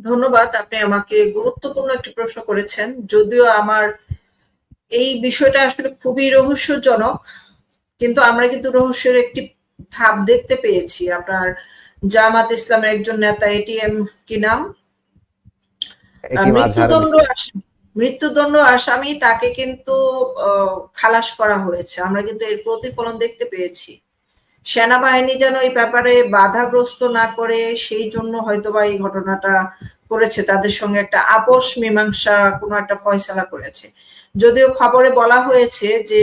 ধন্যবাদ আপনি আমাকে গুরুত্বপূর্ণ একটি প্রশ্ন করেছেন। যদিও আমার এই বিষয়টা আসলে খুবই রহস্যজনক কিন্তু আমরা কিন্তু রহস্যের একটি ধাপ দেখতে পেয়েছি। আপনার জামাত ইসলামের একজন নেতা এটিএম কি নাম? মৃত্যুদণ্ড। আসামি মৃত্যুদণ্ড আসামি তাকে কিন্তু আহ, খালাস করা হয়েছে। আমরা কিন্তু এর প্রতিফলন দেখতে পেয়েছি। সেনাবাহিনী যেন এই ব্যাপারে বাধাগ্রস্ত না করে, সেই জন্য হয়তোবা এই ঘটনাটা করেছে। তাদের সঙ্গে একটা আপোষ মীমাংসা কোনো একটা ফয়সালা করেছে। যদিও খবরে বলা হয়েছে যে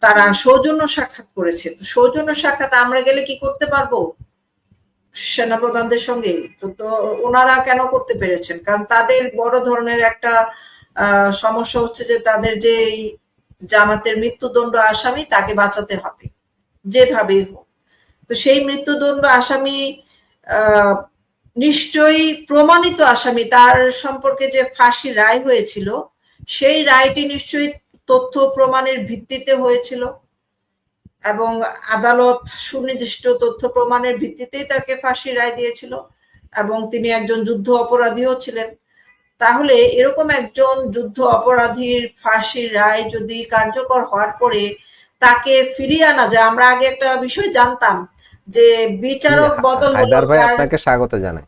তারা সৌজন্য সাক্ষাৎ করেছে। তো সৌজন্য সাক্ষাৎ আমরা গেলে কি করতে পারব? সেনাপ্রধানদের সঙ্গে? তো তো ওনারা কেন করতে পেরেছেন? কারণ তাদের বড় ধরনের একটা সমস্যা হচ্ছে যে তাদের যে জামাতের মৃত্যুদণ্ড আসামি, তাকে বাঁচাতে হবে। যেভাবেই হোক। তো সেই মৃত্যুদণ্ড আসামি নিশ্চয়ই প্রমাণিত আসামি, তার সম্পর্কে যে ফাঁসি রায় হয়েছিল, সেই রায়টি নিশ্চয়ই তথ্য প্রমাণের ভিত্তিতে হয়েছিল এবং আদালত সুনির্দিষ্ট তথ্য প্রমাণের ভিত্তিতেই তাকে ফাঁসি রায় দিয়েছিল এবং তিনি একজন যুদ্ধ অপরাধীও ছিলেন। তাহলে এরকম একজন যুদ্ধ অপরাধীর ফাঁসির রায় যদি কার্যকর হওয়ার পরে তাকে ফিরিয়ে আনা যায়। আমরা আগে একটা বিষয় জানতাম যে বিচারক বদল হলো ভাই আপনাকে স্বাগত জানাই।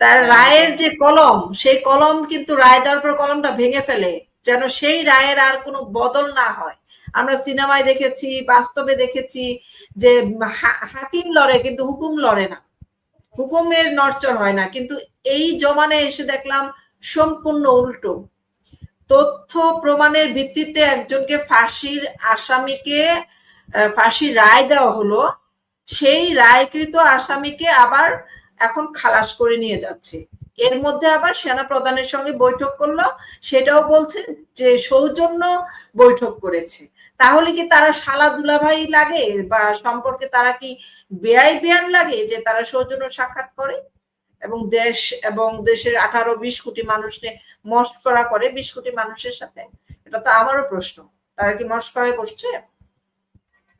তার রায়ের যে কলম সেই কলম কিন্তু রায় দেওয়ার পর কলমটা ভেঙে ফেলে যেন সেই রায়ের আর কোনো বদল না হয়। আমরা সিনেমায় দেখেছি বাস্তবে দেখেছি যে হাকিম লড়ে কিন্তু হুকুম লড়ে না। হুকুমের নড়চড় হয় না। কিন্তু এই জমানে এসে দেখলাম সম্পূর্ণ উল্টো। তথ্য প্রমাণের ভিত্তিতে একজনকে ফাঁসির আসামিকে ফাঁসির রায় দেওয়া হলো। সেই রায়কৃত আসামিকে আবার এখন খালাস করে নিয়ে যাচ্ছে। এর মধ্যে আবার সেনা প্রধানের সঙ্গে বৈঠক করল। সেটাও বলছে যে সৌজন্য বৈঠক করেছে। তাহলে কি তারা শালা দুলাভাই লাগে? বা সম্পর্কে তারা কি বেআই বেয়ান লাগে যে তারা সৌজন্য সাক্ষাৎ করে? এবং দেশ এবং দেশের আঠারো বিশ কোটি মানুষকে মস্করা করে বিশ কোটি মানুষের সাথে। এটা তো আমারও প্রশ্ন। তারা কি মস্করায় বসছে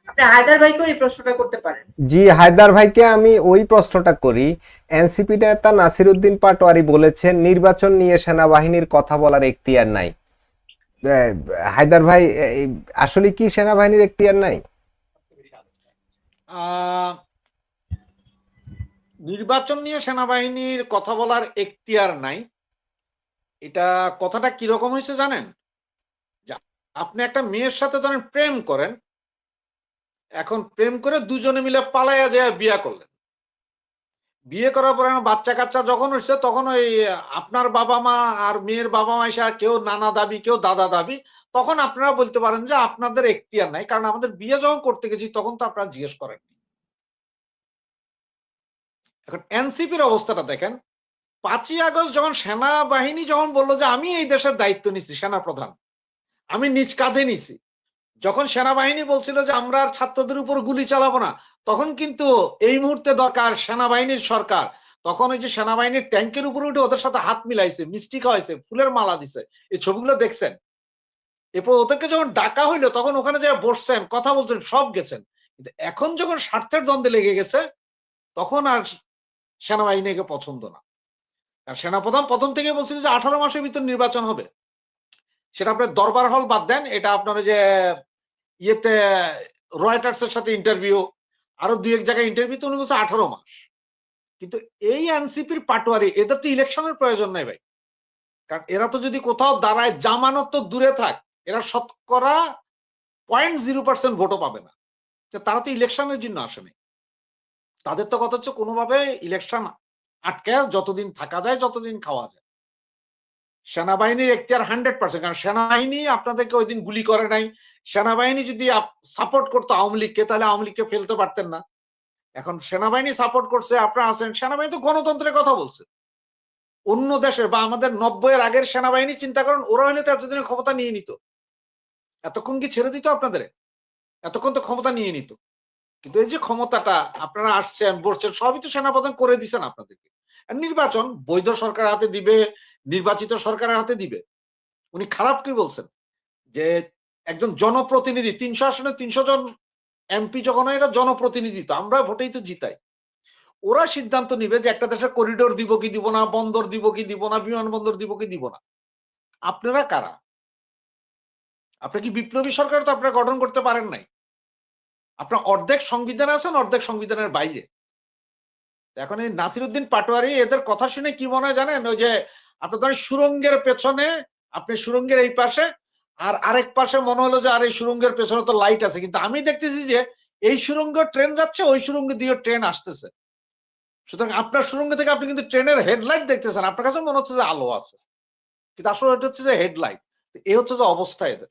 আপনি হায়দার ভাইকেও এই প্রশ্নটা করতে পারেন। জি হায়দার ভাইকে আমি ওই প্রশ্নটা করি। এনসিপি নেতা নাসির উদ্দিন পাটোয়ারি বলেছেন নির্বাচন নিয়ে সেনাবাহিনীর কথা বলার এখতিয়ার নাই। হায়দার ভাই আসলে কি সেনাবাহিনীর এখতিয়ার নাই? আহ, নির্বাচন নিয়ে সেনাবাহিনীর কথা বলার এখতিয়ার নাই। এটা কথাটা কীরকম হয়েছে জানেন? আপনি একটা মেয়ের সাথে ধরেন প্রেম করেন, এখন প্রেম করে দুজনে মিলে পালাইয়া যায় বিয়ে করলেন। বিয়ে করার পরে বাচ্চা কাচ্চা যখন হচ্ছে তখন ওই আপনার বাবা মা আর মেয়ের বাবা মা এসে কেউ নানা দাবি, কেউ দাদা দাবি, তখন আপনারা বলতে পারেন যে আপনাদের এখতিয়ার নাই। কারণ আমাদের বিয়ে যখন করতে গেছি, তখন তো আপনারা জিজ্ঞেস করেন এখন এনসিপির অবস্থাটা দেখেন, পাঁচই আগস্ট যখন সেনাবাহিনী যখন বলল যে আমি এই দেশের দায়িত্ব নিছি সেনা প্রধান আমি নিজ কাঁধে নিছি, যখন সেনাবাহিনী বলছিল যে আমরা আর ছাত্রদের উপর গুলি চালাবো না, তখন কিন্তু এই মুহূর্তে দরকার সেনাবাহিনীর সরকার, তখন ওই যে সেনাবাহিনীর ট্যাঙ্কের উপরে উঠে ওদের সাথে হাত মিলাইছে, মিষ্টি খাওয়াইছে, ফুলের মালা দিছে, এই ছবিগুলো দেখছেন? এরপর ওদেরকে যখন ডাকা হইল, তখন ওখানে যে বসছেন, কথা বলছেন, সব গেছেন, কিন্তু এখন যখন স্বার্থের দ্বন্দ্বে লেগে গেছে, তখন আর সেনাবাহিনীকে পছন্দ না। আর সেনাপ্রধান প্রথম থেকে বলছিল যে আঠারো মাসের ভিতর নির্বাচন হবে। সেটা আপনার দরবার হল বাদ দেন, এটা আপনার যে ইয়েতে রয়টার্স এর সাথে ইন্টারভিউ আরও দুই এক জায়গায় ইন্টারভিউ তো উনি বলছে আঠারো মাস। কিন্তু এই এনসিপির পাটোয়ারি এদের তো ইলেকশনের প্রয়োজন নাই ভাই। কারণ এরা তো যদি কোথাও দাঁড়ায়, জামানত তো দূরে থাক, এরা শতকরা পয়েন্ট জিরো পার্সেন্ট ভোটও পাবে না। তারা তো ইলেকশনের জন্য আসেনি। তাদের তো কথা হচ্ছে কোনোভাবে ইলেকশন আটকে যতদিন থাকা যায়, যতদিন খাওয়া যায়। সেনাবাহিনীর এখতিয়ার হান্ড্রেড পার্সেন্ট কারণ সেনাবাহিনী আপনাদেরকে ওই দিন গুলি করে নাই। সেনাবাহিনী যদি সাপোর্ট করতো আওয়ামী লীগকে, তাহলে আওয়ামী লীগকে ফেলতে পারতেন না। এখন সেনাবাহিনী সাপোর্ট করছে, আপনারা আছেন, সেনাবাহিনী তো গণতন্ত্রের কথা বলছে। অন্য দেশে বা আমাদের নব্বই এর আগের সেনাবাহিনী চিন্তা করেন, ওরা হলে তো এতদিনের ক্ষমতা নিয়ে নিত। এতক্ষণ কি ছেড়ে দিত আপনাদের? এতক্ষণ তো ক্ষমতা নিয়ে নিত। কিন্তু এই যে ক্ষমতাটা আপনারা আসছেন, বসছেন, সবই তো সেনাপ্রধান করে দিচ্ছেন আপনাদেরকে। নির্বাচন বৈধ সরকার হাতে দিবে, নির্বাচিত সরকারের হাতে দিবে। উনি খারাপ কি বলছেন? যে একজন জনপ্রতিনিধি, তিনশো আসনে তিনশো জন এমপি যখন এটা জনপ্রতিনিধি তো, আমরা ভোটেই তো জিতাই। ওরা সিদ্ধান্ত নিবে যে একটা দেশের করিডোর দিব কি দিব না, বন্দর দিব কি দিব না, বিমানবন্দর দিব কি দিব না। আপনারা কারা? আপনি কি বিপ্লবী সরকার তো আপনারা গঠন করতে পারেন নাই? আপনার অর্ধেক সংবিধান আছেন, অর্ধেক সংবিধানের বাইরে। এখন এই নাসিরুদ্দিন পাটোয়ারি এদের কথা শুনে কি মনে হয় জানেন? ওই যে আপনার ধরেন সুরঙ্গের পেছনে, আপনি সুরঙ্গের এই পাশে, আর আরেক পাশে মনে হলো যে, আর, এই সুরঙ্গের পেছনে তো লাইট আছে। কিন্তু আমি দেখতেছি যে, এই সুরঙ্গ ট্রেন যাচ্ছে, ওই সুরঙ্গ দিয়ে ট্রেন আসতেছে। সুতরাং আপনার সুরঙ্গ থেকে আপনি কিন্তু ট্রেনের হেডলাইট দেখতেছেন। আপনার কাছে মনে হচ্ছে যে আলো আছে। কিন্তু আসলে এটা হচ্ছে যে হেডলাইট এ হচ্ছে যে অবস্থা এদের।